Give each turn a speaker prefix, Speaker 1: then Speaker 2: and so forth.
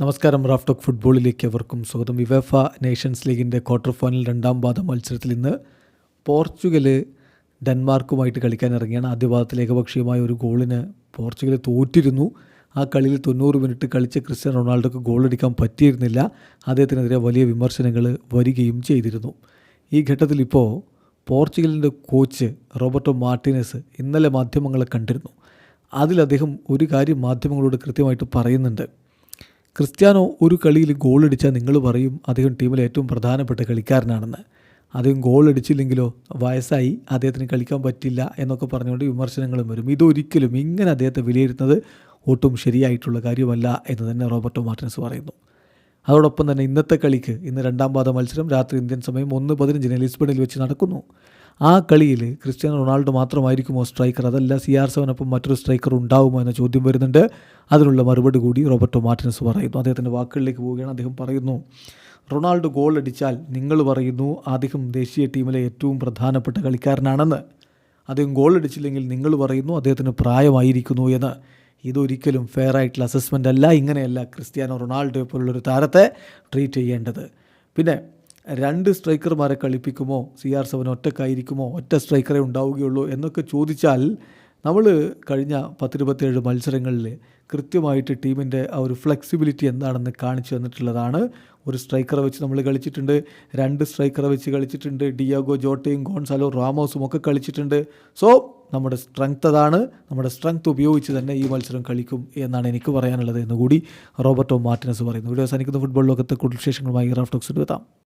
Speaker 1: നമസ്കാരം Raf talk ഫുട്ബോളിലേക്ക് അവർക്കും സ്വാഗതം. വിവേഫ നേഷൻസ് ലീഗിന്റെ ക്വാർട്ടർ ഫൈനൽ രണ്ടാം പാദ മത്സരത്തിൽ ഇന്ന് പോർച്ചുഗൽ ഡെൻമാർക്കുമായിട്ട് കളിക്കാൻ ഇറങ്ങിയാണ്. ആദ്യ പാദത്തിൽ ഏകപക്ഷീയമായ ഒരു ഗോളിന് പോർച്ചുഗൽ തോറ്റിരുന്നു. ആ കളിയിൽ തൊണ്ണൂറ് മിനിറ്റ് കളിച്ച ക്രിസ്ത്യൻ റൊണാൾഡോക്ക് ഗോളടിക്കാൻ പറ്റിയിരുന്നില്ല. അദ്ദേഹത്തിനെതിരെ വലിയ വിമർശനങ്ങൾ വരികയും ചെയ്തിരുന്നു. ഈ ഘട്ടത്തിൽ ഇപ്പോൾ പോർച്ചുഗലിന്റെ കോച്ച് റോബർട്ടോ മാർട്ടിനസ് ഇന്നലെ മാധ്യമങ്ങളെ കണ്ടിരുന്നു. അതിൽ അദ്ദേഹം ഒരു കാര്യം മാധ്യമങ്ങളോട് കൃത്യമായിട്ട് പറയുന്നുണ്ട്. ക്രിസ്ത്യാനോ ഒരു കളിയിൽ ഗോൾ അടിച്ചാൽ നിങ്ങൾ പറയും അദ്ദേഹം ടീമിലെ ഏറ്റവും പ്രധാനപ്പെട്ട കളിക്കാരനാണെന്ന്. അദ്ദേഹം ഗോൾ അടിച്ചില്ലെങ്കിലോ വയസ്സായി അദ്ദേഹത്തിന് കളിക്കാൻ പറ്റില്ല എന്നൊക്കെ പറഞ്ഞുകൊണ്ട് വിമർശനങ്ങളും വരും. ഇതൊരിക്കലും ഇങ്ങനെ അദ്ദേഹത്തെ വിലയിരുത്തുന്നത് ഒട്ടും ശരിയായിട്ടുള്ള കാര്യമല്ല എന്ന് തന്നെ റോബർട്ടോ മാർട്ടിനസ് പറയുന്നു. അതോടൊപ്പം തന്നെ ഇന്നത്തെ കളിക്ക് ഇന്ന് രണ്ടാം പാദ മത്സരം രാത്രി ഇന്ത്യൻ സമയം ഒന്ന് പതിനഞ്ചിന് ലിസ്ബണിൽ വെച്ച് നടക്കുന്നു. ആ കളിയിൽ ക്രിസ്ത്യാനോ റൊണാൾഡോ മാത്രമായിരിക്കുമോ സ്ട്രൈക്കർ? അതല്ല സി ആർ സെവനൊപ്പം മറ്റൊരു സ്ട്രൈക്കർ ഉണ്ടാവുമോ എന്ന ചോദ്യം വരുന്നുണ്ട്. അതിനുള്ള മറുപടി കൂടി റോബർട്ടോ മാർട്ടിനസ് പറയുന്നു. അദ്ദേഹത്തിന്റെ വാക്കുകളിലേക്ക് പോവുകയാണ്. അദ്ദേഹം പറയുന്നു റൊണാൾഡോ ഗോൾ അടിച്ചാൽ നിങ്ങൾ പറയുന്നു അദ്ദേഹം ദേശീയ ടീമിലെ ഏറ്റവും പ്രധാനപ്പെട്ട കളിക്കാരനാണെന്ന്. അദ്ദേഹം ഗോൾ അടിച്ചില്ലെങ്കിൽ നിങ്ങൾ പറയുന്നു അദ്ദേഹത്തിന് പ്രായമായിരിക്കുന്നു എന്ന്. ഇതൊരിക്കലും ഫെയർ ആയിട്ടുള്ള അസസ്മെന്റ് അല്ല. ഇങ്ങനെയല്ല ക്രിസ്ത്യാനോ റൊണാൾഡോയെ പോലുള്ളൊരു താരത്തെ ട്രീറ്റ് ചെയ്യേണ്ടത്. പിന്നെ രണ്ട് സ്ട്രൈക്കർമാരെ കളിപ്പിക്കുമോ? സി ആർ സെവൻ ഒറ്റക്കായിരിക്കുമോ ഒറ്റ സ്ട്രൈക്കറേ ഉണ്ടാവുകയുള്ളൂ എന്നൊക്കെ ചോദിച്ചാൽ നമ്മൾ കഴിഞ്ഞ പത്തിരുപത്തേഴ് മത്സരങ്ങളിൽ കൃത്യമായിട്ട് ടീമിന്റെ ആ ഒരു ഫ്ലെക്സിബിലിറ്റി എന്താണെന്ന് കാണിച്ചു തന്നിട്ടുള്ളതാണ്. ഒരു സ്ട്രൈക്കറെ വെച്ച് നമ്മൾ കളിച്ചിട്ടുണ്ട് രണ്ട് സ്ട്രൈക്കറെ വെച്ച് കളിച്ചിട്ടുണ്ട് ഡിയാഗോ ജോട്ടയും ഗോൺസാലോ റാമോസും ഒക്കെ കളിച്ചിട്ടുണ്ട്. സോ നമ്മുടെ സ്ട്രെങ്ത് അതാണ് നമ്മുടെ സ്ട്രെങ്ത് ഉപയോഗിച്ച് തന്നെ ഈ മത്സരം കളിക്കും എന്നാണ് എനിക്ക് പറയാനുള്ളത് എന്നുകൂടി റോബർട്ടോ മാർട്ടിനസ് പറയുന്നു. വീഡിയോ അവസാനിക്കുന്ന ഫുട്ബോൾ ലോകത്തെ കൂടുതൽ വിശേഷങ്ങളുമായി റാഫ്റ്റോക്സ് എടുത്താം